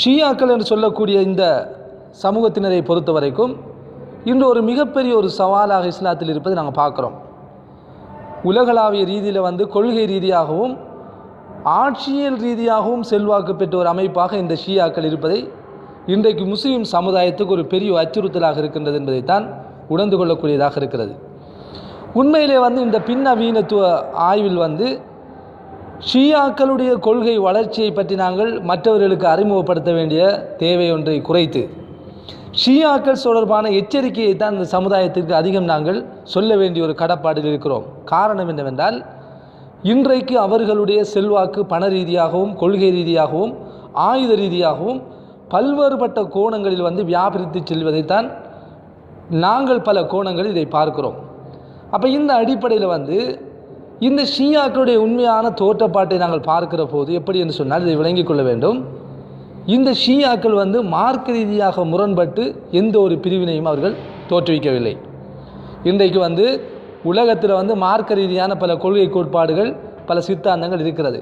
ஷியாக்கள் என்று சொல்லக்கூடிய இந்த சமூகத்தினரை பொறுத்த வரைக்கும் இன்று ஒரு மிகப்பெரிய ஒரு சவாலாக இஸ்லாத்தில் இருப்பதை நாங்கள் பார்க்குறோம். உலகளாவிய ரீதியில் வந்து கொள்கை ரீதியாகவும் ஆட்சியல் ரீதியாகவும் செல்வாக்கு பெற்ற ஒரு அமைப்பாக இந்த ஷியாக்கள் இருப்பதை இன்றைக்கு முஸ்லீம் சமுதாயத்துக்கு ஒரு பெரிய அச்சுறுத்தலாக இருக்கின்றது என்பதைத்தான் உணர்ந்து கொள்ளக்கூடியதாக இருக்கிறது. உண்மையிலே வந்து இந்த பின்னவீனத்துவ ஆய்வில் வந்து ஷியாக்களுடைய கொள்கை வளர்ச்சியை பற்றி நாங்கள் மற்றவர்களுக்கு அறிமுகப்படுத்த வேண்டிய தேவை ஒன்றை குறைத்து ஷியாக்கள் தொடர்பான எச்சரிக்கையை தான் இந்த சமுதாயத்திற்கு அதிகம் நாங்கள் சொல்ல வேண்டிய ஒரு கடப்பாடில் இருக்கிறோம். காரணம் என்னவென்றால் இன்றைக்கு அவர்களுடைய செல்வாக்கு பண ரீதியாகவும் கொள்கை ரீதியாகவும் ஆயுத ரீதியாகவும் பல்வேறுபட்ட கோணங்களில் வந்து வியாபரித்து செல்வதைத்தான் நாங்கள் பல கோணங்களில் இதை பார்க்கிறோம். அப்போ இந்த அடிப்படையில் வந்து இந்த ஷியாக்களுடைய உண்மையான தோற்றப்பாட்டை நாங்கள் பார்க்கிற போது எப்படி என்று சொன்னால் இதை விளங்கிக் கொள்ள வேண்டும். இந்த ஷியாக்கள் வந்து மார்க்க ரீதியாக முரண்பட்டு எந்த ஒரு பிரிவினையும் அவர்கள் தோற்றுவிக்கவில்லை. இன்றைக்கு வந்து உலகத்தில் வந்து மார்க்க ரீதியான பல கொள்கை கோட்பாடுகள் பல சித்தாந்தங்கள் இருக்கிறது.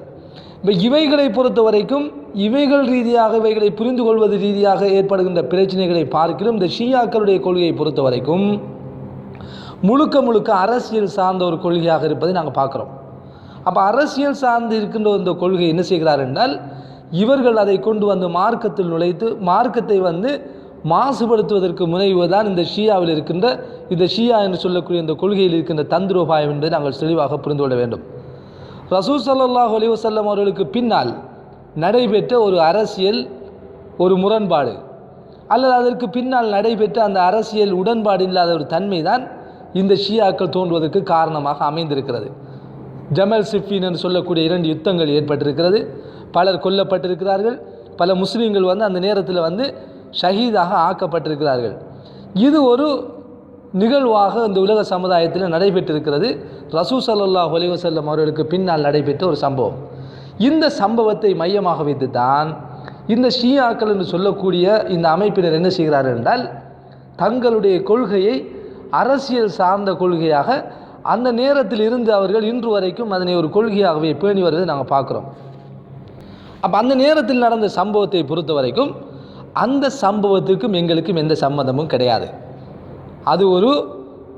இப்போ இவைகளை பொறுத்த வரைக்கும் இவைகள் ரீதியாக இவைகளை புரிந்து கொள்வது ரீதியாக ஏற்படுகின்ற பிரச்சனைகளை பார்க்கிறோம் இந்த ஷியாக்களுடைய கொள்கையை பொறுத்த வரைக்கும் முழுக்க முழுக்க அரசியல் சார்ந்த ஒரு கொள்கையாக இருப்பதை நாங்கள் பார்க்குறோம். அப்போ அரசியல் சார்ந்து இருக்கின்ற இந்த கொள்கை என்ன செய்கிறார் என்றால் இவர்கள் அதை கொண்டு வந்து மார்க்கத்தில் நுழைத்து மார்க்கத்தை வந்து மாசுபடுத்துவதற்கு முனைவுதான் இந்த ஷியாவில் இருக்கின்ற இந்த ஷியா என்று சொல்லக்கூடிய இந்த கொள்கையில் இருக்கின்ற தந்திரோபாயம் என்பதை நாங்கள் தெளிவாக புரிந்து கொள்ள வேண்டும். ரசூல் ஸல்லல்லாஹு அலிவசல்லம் அவர்களுக்கு பின்னால் நடைபெற்ற ஒரு அரசியல் ஒரு முரண்பாடு. அல்லது அதற்கு பின்னால் நடைபெற்ற அந்த அரசியல் உடன்பாடு இல்லாத ஒரு தன்மை தான் இந்த ஷியாக்கள் தோன்றுவதற்கு காரணமாக அமைந்திருக்கிறது. ஜமல் சிஃபின் என்று சொல்லக்கூடிய இரண்டு யுத்தங்கள் ஏற்பட்டிருக்கிறது. பலர் கொல்லப்பட்டிருக்கிறார்கள். பல முஸ்லீம்கள் வந்து அந்த நேரத்தில் வந்து ஷஹீதாக ஆக்கப்பட்டிருக்கிறார்கள். இது ஒரு நிகழ்வாக இந்த உலக சமுதாயத்தில் நடைபெற்றிருக்கிறது. ரசூ சல்லாஹ் ஒலிவசல்லம் அவர்களுக்கு பின்னால் நடைபெற்ற ஒரு சம்பவம். இந்த சம்பவத்தை மையமாக வைத்து தான் இந்த ஷியாக்கள் என்று சொல்லக்கூடிய இந்த அமைப்பினர் என்ன செய்கிறார்கள் என்றால் தங்களுடைய கொள்கையை அரசியல் சார்ந்த கொள்கையாக அந்த நேரத்தில் இருந்து அவர்கள் இன்று வரைக்கும் அதனை ஒரு கொள்கையாகவே பேணி வருவதை நாங்கள் பார்க்குறோம். அப்போ அந்த நேரத்தில் நடந்த சம்பவத்தை பொறுத்த வரைக்கும் அந்த சம்பவத்துக்கும் எங்களுக்கும் எந்த சம்மந்தமும் கிடையாது. அது ஒரு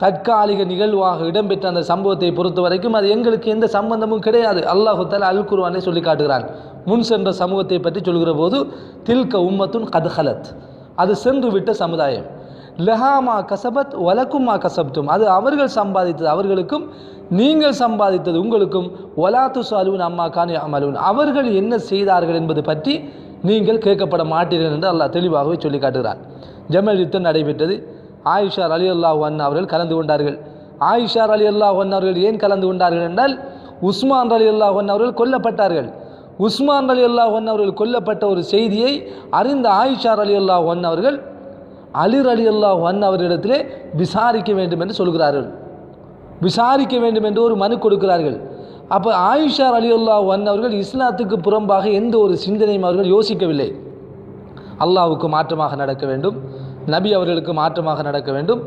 தற்காலிக நிகழ்வாக இடம்பெற்ற அந்த சம்பவத்தை பொறுத்த வரைக்கும் அது எங்களுக்கு எந்த சம்பந்தமும் கிடையாது. அல்லாஹு அல் குர்வானே சொல்லி காட்டுகிறான். முன் சென்ற சமூகத்தை பற்றி சொல்கிற போது தில்க உம்மத்துன் கதஹலத் அது சென்று விட்ட சமுதாயம். லஹாமா கசபத் வலக்குமா கசப்தும். அது அவர்கள் சம்பாதித்தது அவர்களுக்கும் நீங்கள் சம்பாதித்தது உங்களுக்கும். ஒலாத்து அலுவன் அம்மா கான் அமலுன் அவர்கள் என்ன செய்தார்கள் என்பது பற்றி நீங்கள் கேட்கப்பட மாட்டீர்கள் என்று அல்லாஹ் தெளிவாகவே சொல்லி காட்டுகிறான். ஜமல் யுத்தம் நடைபெற்றது. ஆயிஷார் அலி அல்லாஹ் ஒன் அவர்கள் கலந்து கொண்டார்கள். ஆயிஷார் அலி அல்லாஹ் ஒன் அவர்கள் ஏன் கலந்து கொண்டார்கள் என்றால் உஸ்மான் அலி அல்லாஹ் ஒன் அவர்கள் கொல்லப்பட்டார்கள். உஸ்மான் அலி அல்லாஹ் ஒன் அவர்கள் கொல்லப்பட்ட ஒரு செய்தியை அறிந்த ஆயிஷார் அலி அல்லாஹ் ஒன் அவர்கள் அலிர் அலி அல்லாஹ் ஒன் அவர்களிடத்திலே விசாரிக்க வேண்டும் என்று சொல்கிறார்கள். விசாரிக்க வேண்டும் என்று ஒரு மனு கொடுக்கிறார்கள். அப்போ ஆயிஷா அலி அல்லாஹ் ஒன் அவர்கள் இஸ்லாத்துக்கு புறம்பாக எந்த ஒரு சிந்தனையும் அவர்கள் யோசிக்கவில்லை. அல்லாவுக்கு மாற்றமாக நடக்க வேண்டும். நபி அவர்களுக்கு மாற்றமாக நடக்க வேண்டும்.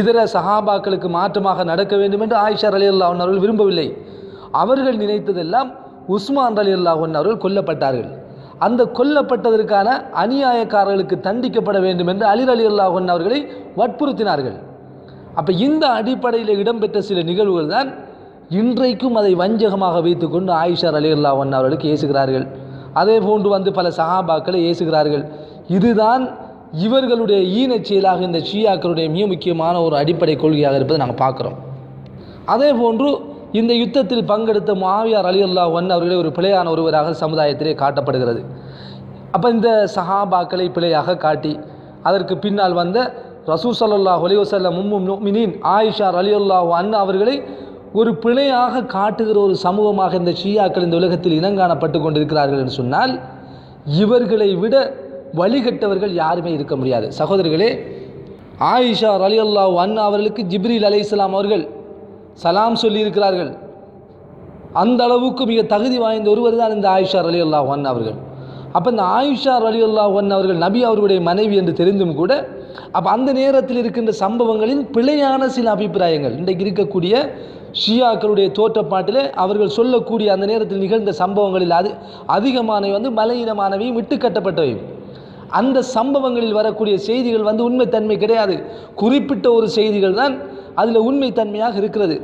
இதர சஹாபாக்களுக்கு மாற்றமாக நடக்க வேண்டும் என்று ஆயிஷா அலி அல்லாஹ் அவர்கள் விரும்பவில்லை. அவர்கள் நினைத்ததெல்லாம் உஸ்மான் அலி அல்லாஹ் அவர்கள் கொல்லப்பட்டார்கள். அந்த கொல்லப்பட்டதற்கான அநியாயக்காரர்களுக்கு தண்டிக்கப்பட வேண்டும் என்று அலிர் அலி அல்லாஹன் அவர்களை வற்புறுத்தினார்கள். அப்போ இந்த அடிப்படையில் இடம்பெற்ற சில நிகழ்வுகள் தான் இன்றைக்கும் அதை வஞ்சகமாக வைத்துக்கொண்டு ஆயிஷார் அலி அல்லாஹன் அவர்களுக்கு ஏசுகிறார்கள். அதே போன்று வந்து பல சஹாபாக்களை ஏசுகிறார்கள். இதுதான் இவர்களுடைய ஈனச் செயலாக இந்த ஷியாக்களுடைய மிக முக்கியமான ஒரு அடிப்படை கொள்கையாக இருப்பதை நாங்கள் பார்க்குறோம். அதே போன்று இந்த யுத்தத்தில் பங்கெடுத்த மாவியார் அலி அல்லா ஒன் அவர்களே ஒரு பிழையான ஒருவராக சமுதாயத்திலே காட்டப்படுகிறது. அப்போ இந்த சஹாபாக்களை பிழையாக காட்டி அதற்கு பின்னால் வந்த ரசூ சல்லாஹ் ஒலிவசல்லம் மும்மும் ஆயிஷா அலி அல்லாஹ் அண்ணா அவர்களை ஒரு பிழையாக காட்டுகிற ஒரு சமூகமாக இந்த ஷியாக்கள் இந்த உலகத்தில் இனங்காணப்பட்டு கொண்டிருக்கிறார்கள் என்று சொன்னால் இவர்களை விட வழிகட்டவர்கள் யாருமே இருக்க முடியாது. சகோதரர்களே ஆயிஷா அலி அல்லாஹ் அண்ணா அவர்களுக்கு ஜிப்ரீல் அலை அவர்கள் சலாம் சொல்லியிருக்கிறார்கள். அந்த அளவுக்கு மிக தகுதி வாய்ந்த ஒருவர் தான் இந்த ஆயிஷா அலி அல்லாஹன் ஒன் அவர்கள். அப்போ இந்த ஆயிஷா அலி அல்லாஹன் ஒன் அவர்கள் நபி அவர்களுடைய மனைவி என்று தெரிந்தும் கூட அப்போ அந்த நேரத்தில் இருக்கின்ற சம்பவங்களின் பிழையான சில அபிப்பிராயங்கள் இன்றைக்கு இருக்கக்கூடிய ஷியாக்களுடைய தோற்றப்பாட்டில் அவர்கள் சொல்லக்கூடிய அந்த நேரத்தில் நிகழ்ந்த சம்பவங்களில் அது அதிகமானவை வந்து மலையினமானவையும் விட்டு கட்டப்பட்டவை. அந்த சம்பவங்களில் வரக்கூடிய செய்திகள் வந்து உண்மைத்தன்மை கிடையாது. குறிப்பிட்ட ஒரு செய்திகள் தான் அதில் உண்மைத்தன்மையாக இருக்கிறது.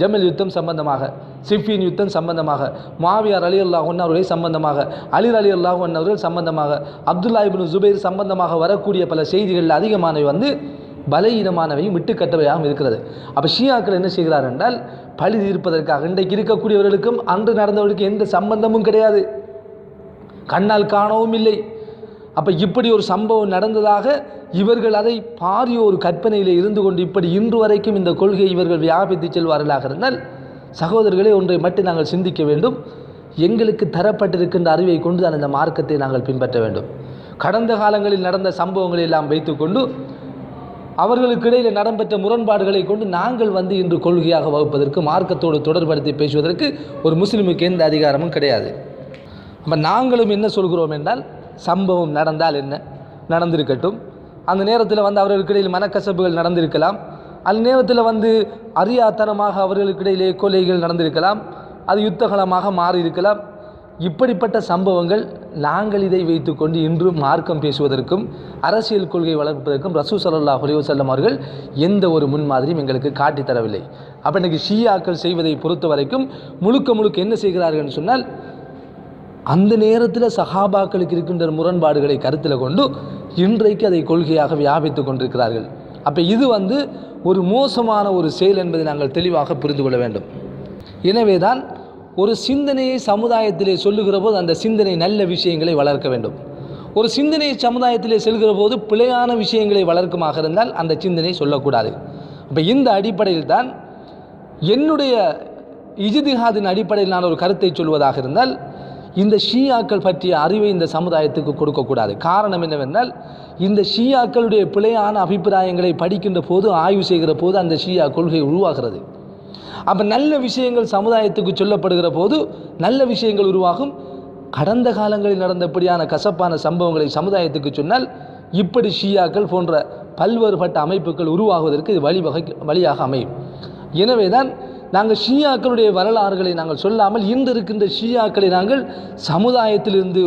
ஜமல் யுத்தம் சம்பந்தமாக சிஃபின் யுத்தம் சம்பந்தமாக மாவியார் அலி அல்லாஹ் அவர்களை சம்பந்தமாக அலிர் அலி அல்லாஹ் அவர்கள் சம்பந்தமாக அப்துல்லா இப்னு ஜுபைர் சம்பந்தமாக வரக்கூடிய பல செய்திகளில் அதிகமானவை வந்து பலகீனமானவையும் விட்டுக்கட்டவையாகவும் இருக்கிறது. அப்போ ஷியாக்கள் என்ன செய்கிறார் என்றால் பழி தீர்ப்பதற்காக இன்றைக்கு இருக்கக்கூடியவர்களுக்கும் அன்று நடந்தவர்களுக்கு எந்த சம்பந்தமும் கிடையாது. கண்ணால் காணவும் இல்லை. அப்போ இப்படி ஒரு சம்பவம் நடந்ததாக இவர்கள் அதை பாரிய ஒரு கற்பனையில் இருந்து கொண்டு இப்படி இன்று வரைக்கும் இந்த கொள்கையை இவர்கள் வியாபித்து செல்வார்களாக இருந்தால் சகோதரர்களே ஒன்றை மட்டும் நாங்கள் சிந்திக்க வேண்டும். எங்களுக்கு தரப்பட்டிருக்கின்ற அறிவை கொண்டு தான் இந்த மார்க்கத்தை நாங்கள் பின்பற்ற வேண்டும். கடந்த காலங்களில் நடந்த சம்பவங்களை எல்லாம் வைத்துக்கொண்டு அவர்களுக்கு இடையில் நடைபெற்ற முரண்பாடுகளை கொண்டு நாங்கள் வந்து இன்று கொள்கையாக வகுப்பதற்கு மார்க்கத்தோடு தொடர்படுத்தி பேசுவதற்கு ஒரு முஸ்லீமுக்கு எந்த அதிகாரமும் கிடையாது. அப்போ நாங்களும் என்ன சொல்கிறோம் என்றால் சம்பவம் நடந்தால் என்ன? நடந்திருக்கட்டும். அந்த நேரத்தில் வந்து அவர்களுக்கு இடையில் மனக்கசப்புகள் நடந்திருக்கலாம். அந்த நேரத்தில் வந்து அறியாத்தனமாக அவர்களுக்கு இடையிலே கொலைகள் நடந்திருக்கலாம். அது யுத்தகலமாக மாறியிருக்கலாம். இப்படிப்பட்ட சம்பவங்கள் நாங்கள் இதை வைத்துக்கொண்டு இன்றும் மார்க்கம் பேசுவதற்கும் அரசியல் கொள்கை வளர்ப்பதற்கும் ரசூ சல்லா ஹுலிவசல்லம் அவர்கள் எந்த ஒரு முன்மாதிரியும் எங்களுக்கு காட்டித் தரவில்லை அப்போ இன்றைக்கி ஷியாக்கள் செய்வதை பொறுத்த வரைக்கும் முழுக்க முழுக்க என்ன செய்கிறார்கள் சொன்னால் அந்த நேரத்தில் சஹாபாக்களுக்கு இருக்கின்ற முரண்பாடுகளை கருத்தில் கொண்டு இன்றைக்கு அதை கொள்கையாக வியாபித்து கொண்டிருக்கிறார்கள். அப்போ இது வந்து ஒரு மோசமான ஒரு செயல் என்பதை நாங்கள் தெளிவாக புரிந்து கொள்ள வேண்டும். எனவே தான் ஒரு சிந்தனையை சமுதாயத்திலே சொல்லுகிற போது அந்த சிந்தனை நல்ல விஷயங்களை வளர்க்க வேண்டும். ஒரு சிந்தனை சமுதாயத்திலே செல்கிற போது பிழையான விஷயங்களை வளர்க்குமாக இருந்தால் அந்த சிந்தனை சொல்லக்கூடாது. அப்போ இந்த அடிப்படையில் தான் என்னுடைய இஜிதிஹாதின் அடிப்படையில் நான் ஒரு கருத்தை சொல்வதாக இருந்தால் இந்த ஷியாக்கள் பற்றிய அறிவை இந்த சமுதாயத்துக்கு கொடுக்கக்கூடாது. காரணம் என்னவென்றால் இந்த ஷியாக்களுடைய பிழையான அபிப்பிராயங்களை படிக்கின்ற போது ஆய்வு செய்கிற போது அந்த ஷியா கொள்கை உருவாகிறது. அப்போ நல்ல விஷயங்கள் சமுதாயத்துக்கு சொல்லப்படுகிற போது நல்ல விஷயங்கள் உருவாகும். கடந்த காலங்களில் நடந்தபடியான கசப்பான சம்பவங்களை சமுதாயத்துக்கு சொன்னால் இப்படி ஷியாக்கள் போன்ற பல்வேறுபட்ட அமைப்புகள் உருவாகுவதற்கு இது வழிவகை வழியாக அமையும். எனவே தான் நாங்கள் ஷியாக்களுடைய வரலாறுகளை நாங்கள் சொல்லாமல் இன்று இருக்கின்ற ஷியாக்களை நாங்கள் சமுதாயத்திலிருந்து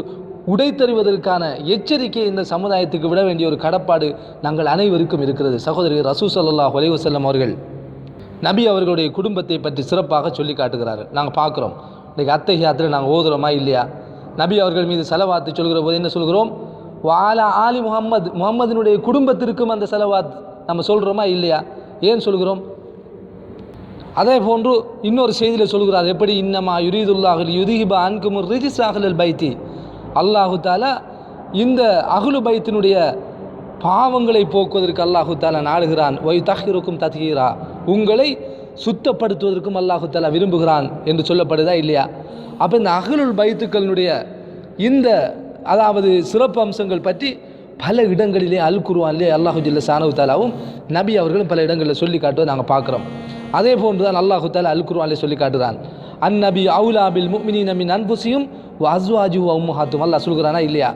உடைத்தறிவதற்கான எச்சரிக்கை இந்த சமுதாயத்துக்கு விட வேண்டிய ஒரு கடப்பாடு நாங்கள் அனைவருக்கும் இருக்கிறது. சகோதரி ரசூ சல்லாஹ் வலைவசல்லம் அவர்கள் நபி அவர்களுடைய குடும்பத்தை பற்றி சிறப்பாக சொல்லி காட்டுகிறார்கள். நாங்கள் பார்க்குறோம். இன்றைக்கி யாத்திரை நாங்கள் ஓதுகிறோமா இல்லையா? நபி அவர்கள் மீது செலவாத்து சொல்கிற போது என்ன சொல்கிறோம்? வாலா ஆலி முகம்மது முகம்மதினுடைய குடும்பத்திற்கும் அந்த செலவாத் நம்ம சொல்கிறோமா இல்லையா? ஏன் சொல்கிறோம்? அதே போன்று இன்னொரு செய்தியில் சொல்கிறார் எப்படி இன்னமா யுரீதுல்லாஹில் யுதிஹிபா அன்குமுர் ரிஜிஸ் அகலல் பைத்தி. அல்லாஹு தாலா இந்த அகுலு பைத்தினுடைய பாவங்களை போக்குவதற்கு அல்லாஹு தாலா நாடுகிறான். ஒய் தஹிருக்கும் தத்ஹீரா உங்களை சுத்தப்படுத்துவதற்கும் அல்லாஹு தாலா விரும்புகிறான் என்று சொல்லப்படுதா இல்லையா? அப்போ இந்த அகலுல் பைத்துக்களினுடைய இந்த அதாவது சிறப்பு அம்சங்கள் பற்றி பல இடங்களிலே அல் குருவான்லே அல்லாஹு ஜில்ல சானவு தாலாவும் நபி அவர்களும் பல இடங்களில் சொல்லி காட்டுவதை நாங்கள் பார்க்குறோம். அதே போன்று தான் அல்லாஹு தாலா அல் குருவான்லே சொல்லி காட்டுறான். அன் நபி அவுலா பில் முக்மினி நமின் அன்புசியும் அஸ்வாஜு அம்முஹாத்தும் அல்லாஹ் சொல்கிறானா இல்லையா?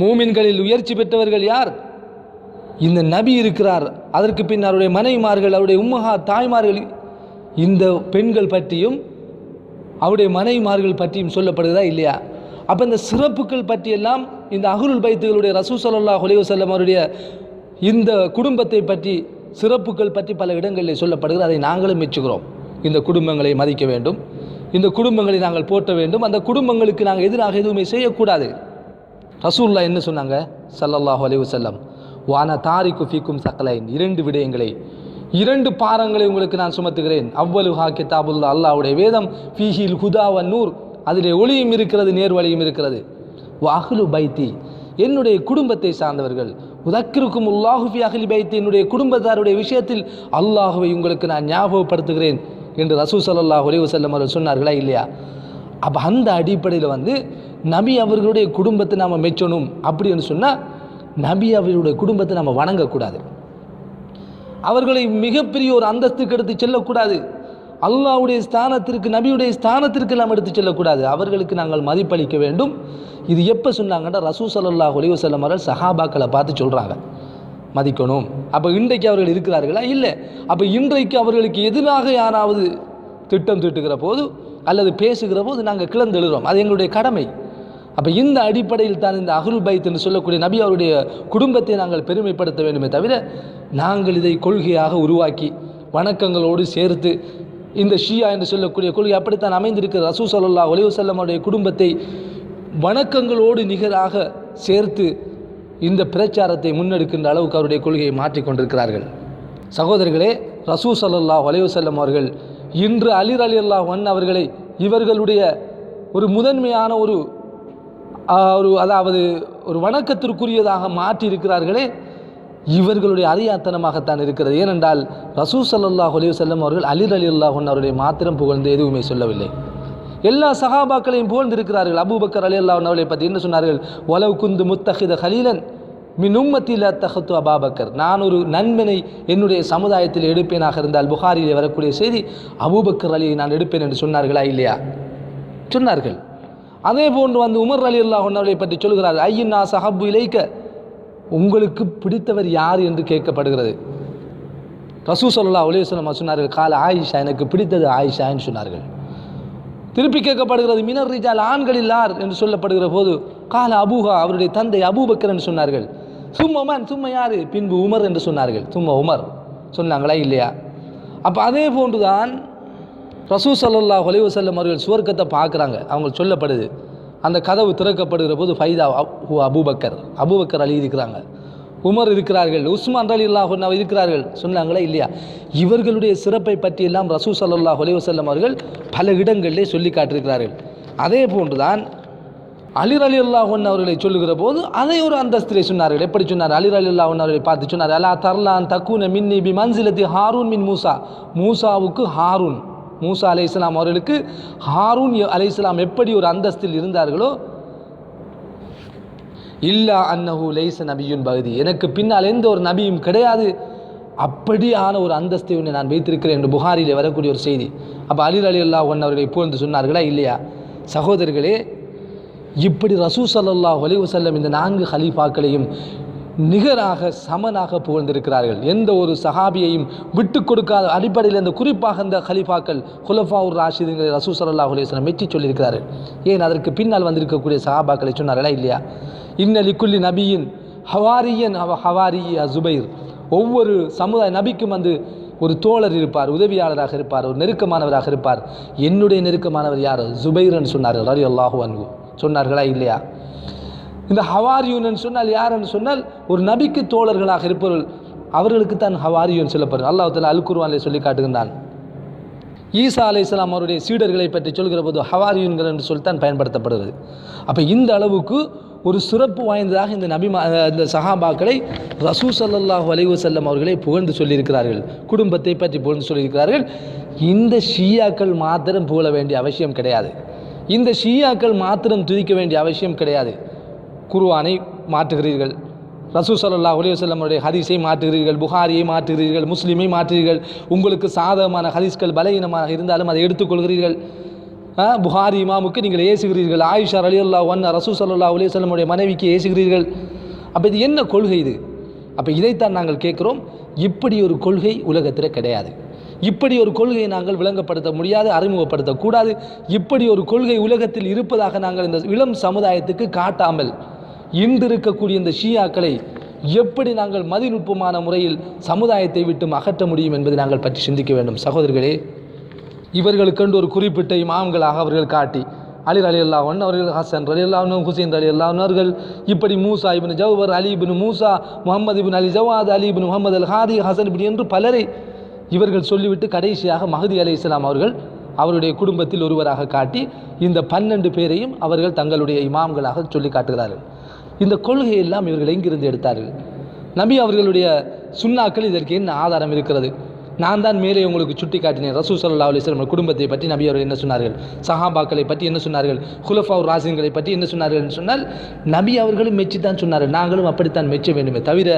மூமின்களில் உயர்ச்சி பெற்றவர்கள் யார்? இந்த நபி இருக்கிறார். அதற்கு பின் அவருடைய மனைவிமார்கள் அவருடைய உம்மஹா தாய்மார்கள் இந்த பெண்கள் பற்றியும் அவருடைய மனைவிமார்கள் பற்றியும் சொல்லப்படுதா இல்லையா? அப்போ இந்த சிறப்புகள் பற்றியெல்லாம் இந்த அகுருல் பைத்துகளுடைய ரசூ சல்லா ஹுலேவசல்லம் அவருடைய இந்த குடும்பத்தை பற்றி சிறப்புகள் பற்றி பல இடங்களில் சொல்லப்படுகிறது. அதை நாங்களும் மெச்சுகிறோம். இந்த குடும்பங்களை மதிக்க வேண்டும். இந்த குடும்பங்களை நாங்கள் போற்ற வேண்டும். அந்த குடும்பங்களுக்கு நாங்கள் எதிராக எதுவுமே செய்யக்கூடாது. ரசூல்லா என்ன சொன்னாங்க? சல்லல்லாஹு அலி வல்லம் வான தாரி ஃபீக்கும் சக்கலைன் இரண்டு விடயங்களை. இரண்டு பாரங்களை உங்களுக்கு நான் சுமத்துகிறேன். அவ்வலுஹா கிதாபுல்லா அல்லாவுடைய வேதம். ஃபீஹில் ஹுதாவ நூர். அதிலே ஒளியும் இருக்கிறது நேர்வழியும் இருக்கிறது. வாஹ்லு பைத்தி. என்னுடைய குடும்பத்தை சார்ந்தவர்கள் உதக்கிருக்கும் உல்லாஹு அகிலி பைத்து என்னுடைய குடும்பத்தாருடைய விஷயத்தில் அல்லாஹுவை உங்களுக்கு நான் ஞாபகப்படுத்துகிறேன் என்று ரசூ சல்லாஹ் ஒலிவு செல்லம் அவர்கள் சொன்னார்களா இல்லையா? அப்போ அந்த அடிப்படையில் வந்து நபி அவர்களுடைய குடும்பத்தை நாம் மெச்சணும் அப்படின்னு சொன்னால் நபி அவர்களுடைய குடும்பத்தை நம்ம வணங்கக்கூடாது. அவர்களை மிகப்பெரிய ஒரு அந்தஸ்துக்கு எடுத்து செல்லக்கூடாது. அல்லாவுடைய ஸ்தானத்திற்கு நபியுடைய ஸ்தானத்திற்கு நாம் எடுத்து செல்லக்கூடாது. அவர்களுக்கு நாங்கள் மதிப்பளிக்க வேண்டும். இது எப்போ சொன்னாங்கன்னா ரசூ சல்லாஹ் ஒலிவு செல்லம் அவர்கள் சஹாபாக்களை பார்த்து சொல்கிறாங்க மதிக்கணும். அப்போ இன்றைக்கு அவர்கள் இருக்கிறார்களா? இல்லை. அப்போ இன்றைக்கு அவர்களுக்கு எதிராக யாராவது திட்டம் திட்டுகிற போது அல்லது பேசுகிற போது நாங்கள் கிளந்தெழுகிறோம் அது எங்களுடைய கடமை. அப்போ இந்த அடிப்படையில் தான் இந்த அகுல் பைத் என்று சொல்லக்கூடிய நபி அவருடைய குடும்பத்தை நாங்கள் பெருமைப்படுத்த வேண்டுமே தவிர நாங்கள் இதை கொள்கையாக உருவாக்கி வணக்கங்களோடு சேர்த்து இந்த ஷியா என்று சொல்லக்கூடிய கொள்கை அப்படித்தான் அமைந்திருக்கிற ரசூ சல்லா ஒலிவசல்லம் அவருடைய குடும்பத்தை வணக்கங்களோடு நிகராக சேர்த்து இந்த பிரச்சாரத்தை முன்னெடுக்கின்ற அளவுக்கு அவருடைய கொள்கையை மாற்றிக்கொண்டிருக்கிறார்கள் சகோதரர்களே ரசூ சல்லா ஒலிவசல்லம் அவர்கள் இன்று அலிர் அலி அல்லாஹ் ஒன் அவர்களை இவர்களுடைய ஒரு முதன்மையான ஒரு ஒரு அதாவது ஒரு வணக்கத்திற்குரியதாக மாற்றி இருக்கிறார்களே இவர்களுடைய அறியாத்தனமாகத்தான் இருக்கிறது. ஏனென்றால் ரசூ சல்லாஹ் அலி செல்லம் அவர்கள் அலிர் அலி அல்லாஹன் அவருடைய மாத்திரம் புகழ்ந்து எதுவுமே சொல்லவில்லை. எல்லா சகாபாக்களையும் புகழ்ந்திருக்கிறார்கள். அபூபக்கர் அலி அல்லாஹன் அவர்களை பற்றி என்ன சொன்னார்கள் ஒலவு குந்து முத்தஹித ஹலீலன் மின் உம்மத்தில் தஹத்து அபாபக்கர் நான் ஒரு நண்பனை என்னுடைய சமுதாயத்தில் எடுப்பேனாக இருந்தால் புகாரிலே வரக்கூடிய செய்தி அபூபக்கர் அலியை நான் எடுப்பேன் என்று சொன்னார்களா இல்லையா? சொன்னார்கள். அதே போன்று வந்து உமர் அலி அல்லாஹ் அவர்களை பற்றி சொல்கிறார் ஐயன் நான் சஹபு இலைக்க உங்களுக்கு பிடித்தவர் யார் என்று கேட்கப்படுகிறது. ரசூ சல்லா அலுவலம் சொன்னார்கள் கால ஆயிஷா எனக்கு பிடித்தது ஆயிஷான்னு சொன்னார்கள். திருப்பி கேட்கப்படுகிறது மினர் ரிஜால் ஆண்களில் யார்? என்று சொல்லப்படுகிற போது கால அபூஹா அவருடைய தந்தை அபூபக்கர் என்று சொன்னார்கள். சும்மமான் சும்மா யாரு? பின்பு உமர் என்று சொன்னார்கள். சும்மா உமர். சொன்னாங்களா இல்லையா? அப்போ அதே போன்றுதான் ரசூ சல்லல்லாஹு அலைஹி வஸல்லம் அவர்கள் சுவர்க்கத்தை பார்க்குறாங்க. அவங்க சொல்லப்படுது அந்த கதவு திறக்கப்படுகிற போது ஃபைதா அப்- ஹு அபூபக்கர் அபூபக்கர் அலி இருக்கிறாங்க. உமர் இருக்கிறார்கள் உஸ்மான் அலி அல்லாஹ் இருக்கிறார்கள். சொன்னாங்களா இல்லையா? இவர்களுடைய சிறப்பை பற்றியெல்லாம் ரசூ சல்லாஹ் அலைஹி அவர்கள் பல இடங்களிலே சொல்லி காட்டியிருக்கிறார்கள். அதே போன்றுதான் அலிர் அலி அல்லாஹன் அவர்களை சொல்லுகிற போது அதை ஒரு அந்தஸ்திலே சொன்னார்கள். எப்படி சொன்னார்? அலிர் அலி அல்லாஹன் அவர்களை பார்த்து சொன்னார் அலா தர்லான் தக்கூன மின்னி பி மன்சிலத்தி ஹாரூன் மின் மூசா. மூசாவுக்கு ஹாரூன். மூசா அலை இஸ்லாம் அவர்களுக்கு ஹாரூன் அலை இஸ்லாம் எப்படி ஒரு அந்தஸ்தில் இருந்தார்களோ இல்லா அன்னஹு லைச நபியுன் பகுதி. எனக்கு பின்னால் எந்த ஒரு நபியும் கிடையாது. அப்படியான ஒரு அந்தஸ்தை ஒன்று நான் வைத்திருக்கிறேன் என்று புகாரிலே வரக்கூடிய ஒரு செய்தி. அப்போ அலிர் அலி ஒன் அவர்களை புகழ்ந்து சொன்னார்களா இல்லையா? சகோதரர்களே இப்படி ரசூ சல்லாஹ் ஒலிவு வஸல்லம் இந்த நான்கு ஹலீஃபாக்களையும் நிகராக சமனாக புகழ்ந்திருக்கிறார்கள். எந்த ஒரு சஹாபியையும் விட்டு கொடுக்காத அடிப்படையில் இந்த குறிப்பாக இந்த ஹலிஃபாக்கள் ஹுலஃபாவுர் ராஷிதுங்களை ரசூ சல்லா அலைஹி மெச்சி சொல்லியிருக்கிறார்கள். ஏன் அதற்கு பின்னால் வந்திருக்கக்கூடிய சஹாபாக்களை சொன்னார்களா இல்லையா? இன்னலிக்குள்ளி நபியின் ஹவாரியன் அவ ஹவாரி ஜுபைர். ஒவ்வொரு சமுதாய நபிக்கும் வந்து ஒரு தோழர் இருப்பார் உதவியாளராக இருப்பார் ஒரு நெருக்கமானவராக இருப்பார். என்னுடைய நெருக்கமானவர் யார்? ஜுபைர்னு சொன்னார்கள் ரலி அல்லாஹு அன்பு சொன்னார்களா இல்லையா? இந்த ஹவாரியூன் சொன்னால் யாருன்னு சொன்னால் ஒரு நபிக்கு தோழர்களாக இருப்பவர்கள். அவர்களுக்கு தான் ஹவாரியூன் சொல்லப்படுது அல்லாஹத்தில் தஆலா அல் சொல்லி காட்டுகின்றான். ஈசா அலைஹிஸ்ஸலாம் அவருடைய சீடர்களை பற்றி சொல்கிற போது ஹவாரியூன்கள் என்று சொல்லித்தான் பயன்படுத்தப்படுகிறது. அப்போ இந்த அளவுக்கு ஒரு சிறப்பு வாய்ந்ததாக இந்த நபிமா இந்த சஹாபாக்களை ரசூ ஸல்லல்லாஹு அலைவசல்லம் அவர்களை புகழ்ந்து சொல்லியிருக்கிறார்கள். குடும்பத்தை பற்றி புகழ்ந்து சொல்லியிருக்கிறார்கள். இந்த ஷியாக்கள் மாத்திரம் புகழ வேண்டிய அவசியம் கிடையாது. இந்த ஷியாக்கள் மாத்திரம் துதிக்க வேண்டிய அவசியம் கிடையாது. குருவானை மாற்றுகிறீர்கள். ரசூ சல்லா அலைஹி வஸல்லம் ஹதீஸை மாற்றுகிறீர்கள் புகாரியை மாற்றுகிறீர்கள் முஸ்லீமை மாற்றுகிறீர்கள். உங்களுக்கு சாதகமான ஹதீஸ்கள் பலகீனமாக இருந்தாலும் அதை எடுத்துக்கொள்கிறீர்கள். புகாரி இமாமுக்கு நீங்கள் ஏசுகிறீர்கள். ஆயிஷா அலி அல்லா ஒன் ரசூ சல்லா அலைஹி வஸல்லம் மனைவிக்கு ஏசுகிறீர்கள். அப்போ இது என்ன கொள்கை இது? அப்போ இதைத்தான் நாங்கள் கேட்குறோம். இப்படி ஒரு கொள்கை உலகத்தில் கிடையாது. இப்படி ஒரு கொள்கையை நாங்கள் விளங்கப்படுத்த முடியாது அறிமுகப்படுத்தக்கூடாது. இப்படி ஒரு கொள்கை உலகத்தில் இருப்பதாக நாங்கள் இந்த இளம் சமுதாயத்துக்கு காட்டாமல் இன்று இருக்கக்கூடிய இந்த ஷியாக்களை எப்படி நாங்கள் மதிநுட்பமான முறையில் சமுதாயத்தை விட்டு அகற்ற முடியும் என்பதை நாங்கள் பற்றி சிந்திக்க வேண்டும். சகோதரர்களே இவர்களுக்கென்று ஒரு குறிப்பிட்ட இமாம்களாக அவர்கள் காட்டி அலி அலி அல்லாஹன் அவர்கள் ஹசன் அலி அல்லாஹன் ஹுசைன் அலி அல்லாஹன் அவர்கள் இப்படி Musa ibn Jawahar Ali ibn Musa Muhammad ibn Ali Jawad Ali ibn Muhammad al Hadi Hasan இப்படி என்று பலரை இவர்கள் சொல்லிவிட்டு கடைசியாக மஹதி அலி இஸ்லாம் அவர்கள் அவருடைய குடும்பத்தில் ஒருவராக காட்டி இந்த பன்னெண்டு பேரையும் அவர்கள் தங்களுடைய இமாம்களாக சொல்லி காட்டுகிறார்கள். இந்த கொள்கையெல்லாம் இவர்கள் எங்கிருந்து எடுத்தார்கள்? நபி அவர்களுடைய சுன்னாக்கள் இதற்கு என்ன ஆதாரம் இருக்கிறது? நான் தான் மேலே உங்களுக்கு சுட்டி காட்டினேன் ரசூ சல்லா அலிஸ்லம் குடும்பத்தை பற்றி நபி அவர்கள் என்ன சொன்னார்கள்? சஹாபாக்களை பற்றி என்ன சொன்னார்கள்? குலஃபாவுர் ராசிங்களை பற்றி என்ன சொன்னார்கள் என்று சொன்னால் நபி அவர்களும் மெச்சி தான் சொன்னார்கள். நாங்களும் அப்படித்தான் மெச்ச வேண்டுமே தவிர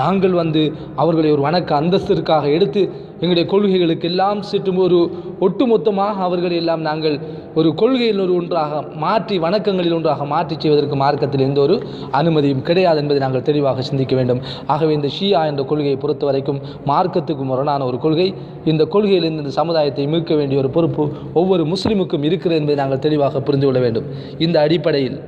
நாங்கள் வந்து அவர்களை ஒரு வணக்க அந்தஸ்திற்காக எடுத்து எங்களுடைய கொள்கைகளுக்கு எல்லாம் சிற்றும் ஒரு ஒட்டுமொத்தமாக அவர்களை எல்லாம் நாங்கள் ஒரு கொள்கையில் ஒரு ஒன்றாக மாற்றி வணக்கங்களில் ஒன்றாக மாற்றி செய்வதற்கு மார்க்கத்தில் எந்த ஒரு அனுமதியும் கிடையாது என்பதை நாங்கள் தெளிவாக சிந்திக்க வேண்டும். ஆகவே இந்த ஷியா என்ற கொள்கையை பொறுத்த வரைக்கும் மார்க்கத்துக்கு முரணான ஒரு கொள்கை. இந்த கொள்கையிலிருந்து இந்த சமுதாயத்தை மீட்க வேண்டிய ஒரு பொறுப்பு ஒவ்வொரு முஸ்லிமுக்கும் இருக்கிறது என்பதை நாங்கள் தெளிவாக புரிந்து கொள்ள வேண்டும். இந்த அடிப்படையில்